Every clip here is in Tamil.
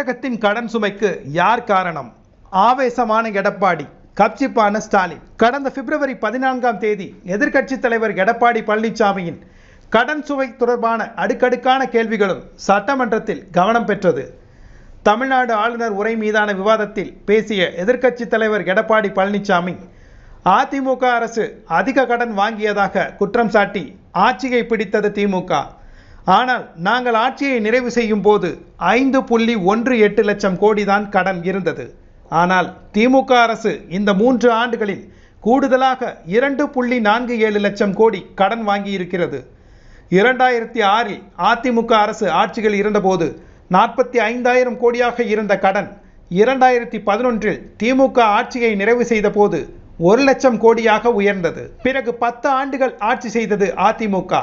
தமிழகத்தின் கடன் சுமைக்கு யார் காரணம்? ஆவேசமான எடப்பாடி கப்சிப்பான ஸ்டாலின். கடந்த பிப்ரவரி பதினான்காம் தேதி எதிர்க்கட்சித் தலைவர் எடப்பாடி பழனிசாமியின் கடன் சுவை தொடர்பான அடுக்கடுக்கான கேள்விகளும் சட்டமன்றத்தில் கவனம் பெற்றது. தமிழ்நாடு ஆளுநர் உரை மீதான விவாதத்தில் பேசிய எதிர்க்கட்சித் தலைவர் எடப்பாடி பழனிசாமி அதிமுக அரசு அதிக கடன் வாங்கியதாக குற்றம் சாட்டி ஆட்சியை பிடித்தது திமுக ஆனால் நாங்கள் ஆட்சியை நிறைவு செய்யும் போது ஐந்து புள்ளி ஒன்று எட்டு லட்சம் கோடி தான் கடன் இருந்தது. ஆனால் திமுக அரசு இந்த மூன்று ஆண்டுகளில் கூடுதலாக இரண்டு புள்ளி நான்கு ஏழு லட்சம் கோடி கடன் வாங்கியிருக்கிறது. இரண்டாயிரத்தி ஆறில் அதிமுக அரசு ஆட்சிகள் இருந்தபோது நாற்பத்தி ஐந்தாயிரம் கோடியாக இருந்த கடன் இரண்டாயிரத்தி பதினொன்றில் திமுக ஆட்சியை நிறைவு செய்த போது ஒரு லட்சம் கோடியாக உயர்ந்தது. பிறகு பத்து ஆண்டுகள் ஆட்சி செய்தது அதிமுக.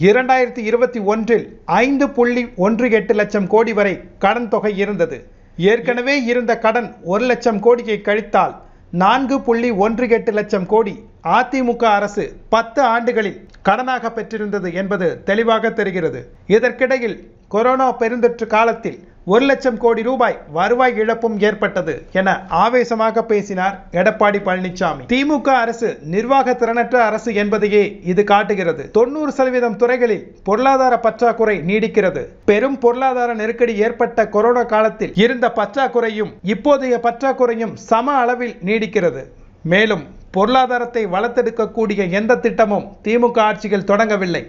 இரண்டாயிரத்தி இருபத்தி ஒன்றில் ஐந்து புள்ளி ஒன்று எட்டு லட்சம் கோடி வரை கடன் தொகை இருந்தது. ஏற்கனவே இருந்த கடன் ஒரு லட்சம் கோடியை கழித்தால் நான்கு புள்ளி ஒன்று எட்டு லட்சம் கோடி அதிமுக அரசு பத்து ஆண்டுகளில் கடனாக பெற்றிருந்தது என்பது தெளிவாக தெரிகிறது. இதற்கிடையில் கொரோனா பெருந்தொற்று காலத்தில் ஒரு லட்சம் கோடி ரூபாய் வருவாய் இழப்பும் ஏற்பட்டது என ஆவேசமாக பேசினார் எடப்பாடி பழனிசாமி திமுக அரசு நிர்வாக திறனற்ற அரசு என்பதையே இது காட்டுகிறது. தொண்ணூறு சதவீதம் துறைகளில் பொருளாதார பற்றாக்குறை நீடிக்கிறது. பெரும் பொருளாதார நெருக்கடி ஏற்பட்ட கொரோனா காலத்தில் இருந்த பற்றாக்குறையும் இப்போதைய பற்றாக்குறையும் சம அளவில் நீடிக்கிறது. மேலும் பொருளாதாரத்தை வளர்த்தெடுக்கக்கூடிய எந்த திட்டமும் திமுக ஆட்சியில் தொடங்கவில்லை.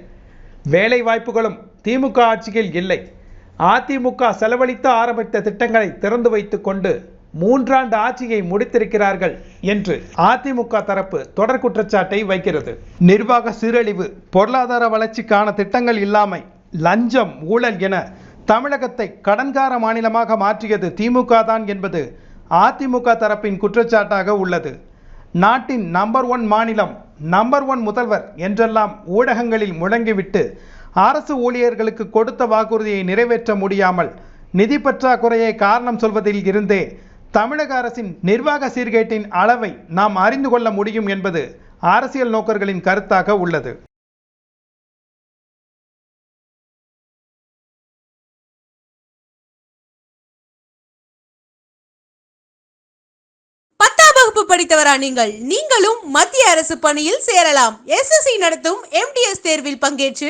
வேலை வாய்ப்புகளும் திமுக ஆட்சியில் இல்லை. அதிமுக செலவழித்து ஆரம்பித்த திட்டங்களை திறந்து வைத்துக் கொண்டு மூன்றாண்டு ஆட்சியை முடித்திருக்கிறார்கள் என்று அதிமுக தரப்பு தொடர் குற்றச்சாட்டை வைக்கிறது. நிர்வாக சீரழிவு பொருளாதார வளர்ச்சிக்கான திட்டங்கள் இல்லாமை லஞ்சம் ஊழல் என தமிழகத்தை கடன்கார மாநிலமாக மாற்றியது திமுக தான் என்பது அதிமுக தரப்பின் குற்றச்சாட்டாக உள்ளது. நாட்டின் நம்பர் ஒன் மாநிலம் நம்பர் ஒன் முதல்வர் என்றெல்லாம் ஊடகங்களில் முழங்கிவிட்டு அரசு ஊழியர்களுக்கு கொடுத்த வாக்குறுதியை நிறைவேற்ற முடியாமல் நிதி பற்றாக்குறையை காரணம் சொல்வதில் இருந்தே தமிழக அரசின் நிர்வாக சீர்கேட்டின் அளவை நாம் அறிந்து கொள்ள முடியும் என்பது அரசியல் நோக்கர்களின் கருத்தாக உள்ளது. பத்தாம் வகுப்பு படித்தவரா நீங்கள்? நீங்களும் மத்திய அரசு பணியில் சேரலாம். எஸ்எஸ்சி நடத்தும் எம்டிஎஸ் தேர்வில் பங்கேற்று